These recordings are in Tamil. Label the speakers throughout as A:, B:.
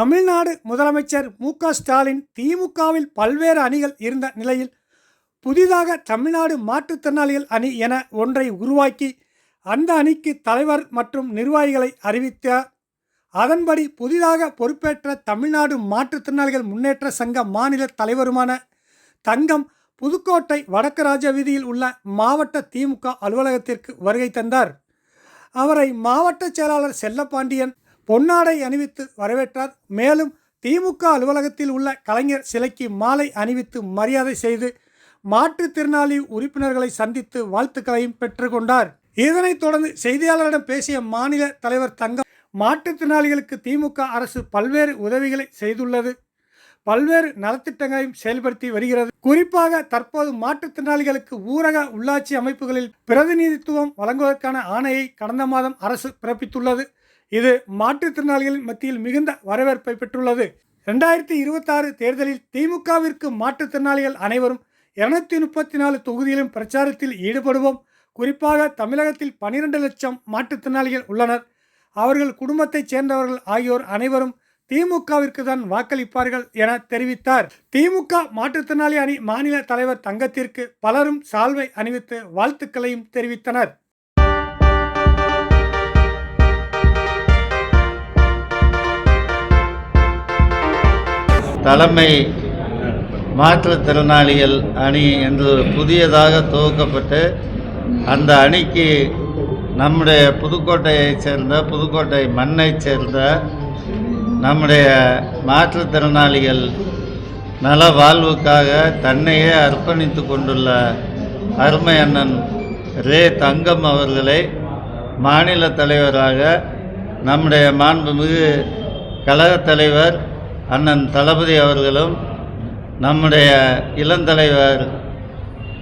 A: தமிழ்நாடு முதலமைச்சர் மு க ஸ்டாலின் திமுகவில் பல்வேறு அணிகள் இருந்த நிலையில் புதிதாக தமிழ்நாடு மாற்றுத்திறனாளிகள் அணி என ஒன்றை உருவாக்கி அந்த அணிக்கு தலைவர் மற்றும் நிர்வாகிகளை அறிவித்தார். அதன்படி புதிதாக பொறுப்பேற்ற தமிழ்நாடு மாற்றுத்திறனாளிகள் முன்னேற்ற சங்க மாநில தலைவருமான தங்கம் புதுக்கோட்டை வடக்கு ராஜ வீதியில் உள்ள மாவட்ட திமுக அலுவலகத்திற்கு வருகை தந்தார். அவரை மாவட்ட செயலாளர் செல்லப்பாண்டியன் பொன்னாடை அணிவித்து வரவேற்றார். மேலும் திமுக அலுவலகத்தில் உள்ள கலைஞர் சிலைக்கு மாலை அணிவித்து மரியாதை செய்து மாற்றுத்திறனாளி உறுப்பினர்களை சந்தித்து வாழ்த்துக்களையும் பெற்றுக்கொண்டார் இதனைத் தொடர்ந்து செய்தியாளரிடம் பேசிய மாநில தலைவர் தங்கம் மாற்றுத்திறனாளிகளுக்கு திமுக அரசு பல்வேறு உதவிகளை செய்துள்ளது. பல்வேறு நலத்திட்டங்களையும் செயல்படுத்தி வருகிறது. குறிப்பாக தற்போது மாற்றுத்திறனாளிகளுக்கு ஊரக உள்ளாட்சி அமைப்புகளில் பிரதிநிதித்துவம் வழங்குவதற்கான ஆணையை கடந்த மாதம் அரசு பிறப்பித்துள்ளது. இது மாற்றுத்திறனாளிகளின் மத்தியில் மிகுந்த வரவேற்பை பெற்றுள்ளது. ரெண்டாயிரத்தி இருபத்தாறு தேர்தலில் திமுகவிற்கு மாற்றுத்திறனாளிகள் அனைவரும் இருநூத்தி முப்பத்தி நாலு தொகுதியிலும் பிரச்சாரத்தில் ஈடுபடுவோம். குறிப்பாக தமிழகத்தில் பனிரெண்டு லட்சம் மாற்றுத்திறனாளிகள் உள்ளனர். அவர்கள் குடும்பத்தைச் சேர்ந்தவர்கள் ஆகியோர் அனைவரும் திமுகவிற்கு தான் வாக்களிப்பார்கள் என தெரிவித்தார். திமுக மாற்றுத்திறனாளி அணி மாநில தலைவர் தங்கத்திற்கு பலரும் சால்வை அணிவித்து வாழ்த்துக்களையும் தெரிவித்தனர்.
B: தலைமை மாற்றுத்திறனாளிகள் அணி என்று புதியதாக துவக்கப்பட்டு அந்த அணிக்கு நம்முடைய புதுக்கோட்டையைச் சேர்ந்த புதுக்கோட்டை மண்ணைச் சேர்ந்த நம்முடைய மாற்றுத்திறனாளிகள் நல வாழ்வுக்காக தன்னையே அர்ப்பணித்து கொண்டுள்ள அருமை அண்ணன் ரே தங்கம் அவர்களை மாநில தலைவராக நம்முடைய மாண்புமிகு கழகத் தலைவர் அண்ணன் தளபதி அவர்களும் நம்முடைய இளந்தலைவர்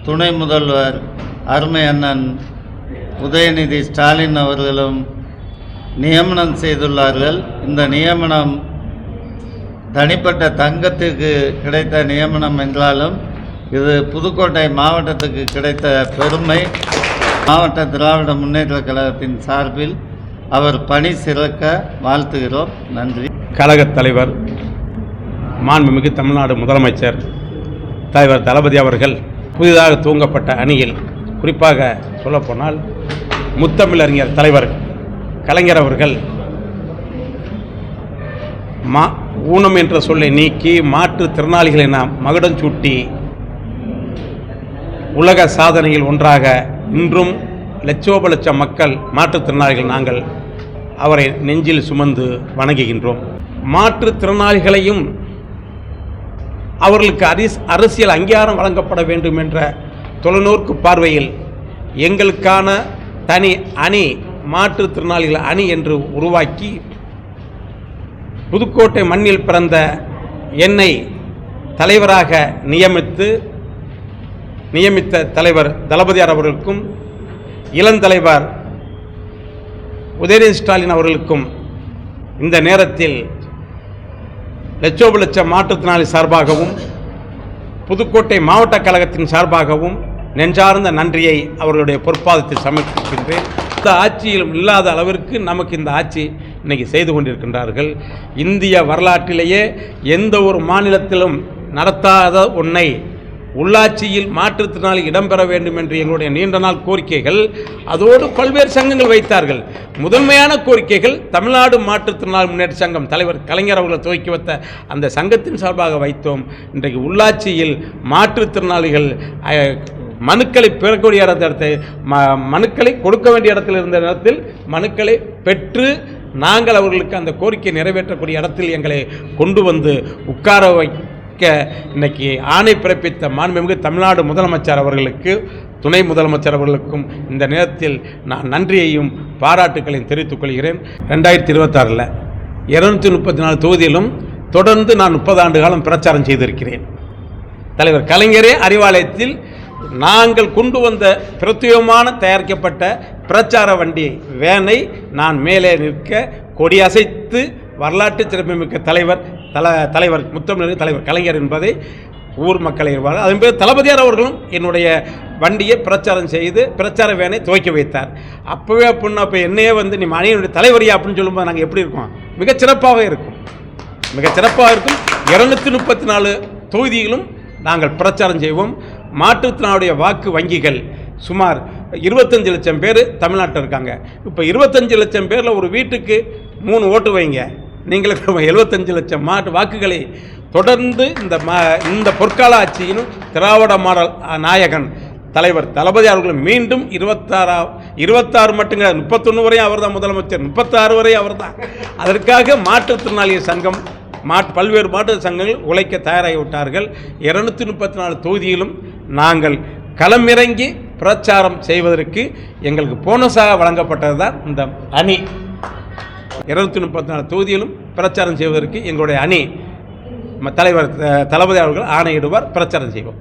B: துணை முதல்வர் அருமை அண்ணன் உதயநிதி ஸ்டாலின் அவர்களும் நியமனம் செய்துள்ளார்கள். இந்த நியமனம் தனிப்பட்ட தங்கத்திற்கு கிடைத்த நியமனம் என்றாலும் இது புதுக்கோட்டை மாவட்டத்துக்கு கிடைத்த பெருமை. மாவட்ட திராவிட முன்னேற்றக் கழகத்தின் சார்பில் அவர் பணி சிறக்க வாழ்த்துகிறோம். நன்றி.
C: கழகத் தலைவர் மாண்புமிகு தமிழ்நாடு முதலமைச்சர் தலைவர் தளபதி அவர்கள் புதிதாக துவங்கப்பட்ட அணியில் குறிப்பாக சொல்லப்போனால் முத்தமிழறிஞர் தலைவர் கலைஞர் அவர்கள் மா ஊனம் என்ற சொல்லை நீக்கி மாற்றுத் திறனாளிகளை நாம் மகுடம் சூட்டி உலக சாதனையில் ஒன்றாக இன்றும் லட்சோப லட்சம் மக்கள் மாற்றுத்திறனாளிகள் நாங்கள் அவரை நெஞ்சில் சுமந்து வணங்குகின்றோம். மாற்றுத்திறனாளிகளையும் அவர்களுக்கு அரிஸ் அரசியல் அங்கீகாரம் வழங்கப்பட வேண்டும் என்ற தொலைநோக்கு பார்வையில் எங்களுக்கான தனி அணி மாற்றுத்திறனாளிகள் அணி என்று உருவாக்கி புதுக்கோட்டை மண்ணில் பிறந்த என்னை தலைவராக நியமித்து நியமித்த தலைவர் தளபதியார் அவர்களுக்கும் இளந்தலைவர் உதயநிதி ஸ்டாலின் அவர்களுக்கும் இந்த நேரத்தில் லட்சோப லட்சம் மாற்றுத்திறனாளி சார்பாகவும் புதுக்கோட்டை மாவட்ட கழகத்தின் சார்பாகவும் நெஞ்சார்ந்த நன்றியை அவர்களுடைய பொற்பாதத்தில் சமர்ப்பிக்கின்றேன். இந்த ஆட்சியிலும் இல்லாத அளவிற்கு நமக்கு இந்த ஆட்சி இன்னைக்கு செய்து கொண்டிருக்கின்றார்கள். இந்திய வரலாற்றிலேயே எந்த ஒரு மாநிலத்திலும் நடத்தாத ஒன்றை உள்ளாட்சியில் மாற்றுத்திறனாளி இடம்பெற வேண்டும் என்று எங்களுடைய நீண்ட நாள் கோரிக்கைகள் அதோடு பல்வேறு சங்கங்கள் வைத்தார்கள். முதன்மையான கோரிக்கைகள் தமிழ்நாடு மாற்றுத்திறனாளி முன்னேற்ற சங்கம் தலைவர் கலைஞர் அவர்கள் துவக்கி வைத்த அந்த சங்கத்தின் சார்பாக வைத்தோம். இன்றைக்கு உள்ளாட்சியில் மாற்றுத்திறனாளிகள் மனுக்களை பெறக்கூடிய இடத்தை ம மனுக்களை கொடுக்க வேண்டிய இடத்தில் இருந்த இடத்தில் மனுக்களை பெற்று நாங்கள் அவர்களுக்கு அந்த கோரிக்கை நிறைவேற்றக்கூடிய இடத்தில் எங்களை கொண்டு வந்து உட்கார வை மிக்க இன்னைக்கு ஆணை பிறப்பித்த மாண்புமிகு தமிழ்நாடு முதலமைச்சர் அவர்களுக்கு துணை முதலமைச்சர் அவர்களுக்கும் இந்த நேரத்தில் நான் நன்றியையும் பாராட்டுக்களையும் தெரிவித்துக் கொள்கிறேன். ரெண்டாயிரத்தி இருபத்தாறில் இருநூற்றி முப்பத்தி நாலு தொகுதியிலும் தொடர்ந்து நான் முப்பது ஆண்டு காலம் பிரச்சாரம் செய்திருக்கிறேன். தலைவர் கலைஞரே அறிவாலயத்தில் நாங்கள் கொண்டு வந்த பிரத்யேகமான தயாரிக்கப்பட்ட பிரச்சார வண்டி வேனை நான் மேலே நிற்க கொடியசைத்து வரலாற்று சிறப்புமிக்க தலைவர் தல தலைவர் முத்தமிழர் தலைவர் கலைஞர் என்பதை ஊர் மக்களை இருப்பார் அதன் பேர் தளபதியார் அவர்களும் என்னுடைய வண்டியை பிரச்சாரம் செய்து பிரச்சார வேனை துவக்கி வைத்தார். அப்போவே அப்படின்னா அப்போ என்னையே வந்து நீ மணியனுடைய தலைவரியா அப்படின்னு சொல்லும்போது நாங்கள் எப்படி இருக்கோம்? மிகச்சிறப்பாக இருக்கும். மிகச்சிறப்பாக இருக்கும். இரநூத்தி முப்பத்தி நாலு தொகுதிகளும் நாங்கள் பிரச்சாரம் செய்வோம். மாற்றுத்திறனாளுடைய வாக்கு வங்கிகள் சுமார் இருபத்தஞ்சு லட்சம் பேர் தமிழ்நாட்டில் இருக்காங்க. இப்போ இருபத்தஞ்சு லட்சம் பேரில் ஒரு வீட்டுக்கு மூணு ஓட்டு வைங்க. நீங்களுக்கு எழுபத்தஞ்சு லட்சம் மாட்டு வாக்குகளை தொடர்ந்து இந்த மா இந்த பொற்கால ஆட்சியிலும் திராவிட மாடல் நாயகன் தலைவர் தளபதி அவர்கள் மீண்டும் இருபத்தாறா இருபத்தாறு மட்டுங்க முப்பத்தொன்று வரையும் அவர் தான் முதலமைச்சர் முப்பத்தாறு வரையும் அவர் தான் அதற்காக மாற்றுத்திறனாளிகள் சங்கம் மாட் பல்வேறு மாற்று சங்கங்கள் உழைக்க தயாராகிவிட்டார்கள். இருநூத்தி முப்பத்தி நாலு தொகுதியிலும் நாங்கள் களமிறங்கி பிரச்சாரம் செய்வதற்கு எங்களுக்கு போனஸாக வழங்கப்பட்டது தான் இந்த அணி. இருநூத்தி முப்பத்தி நாலு தொகுதியிலும் பிரச்சாரம் செய்வதற்கு எங்களுடைய அணி தலைவர் தளபதி அவர்கள் ஆணையிடுவார் பிரச்சாரம் செய்வோம்.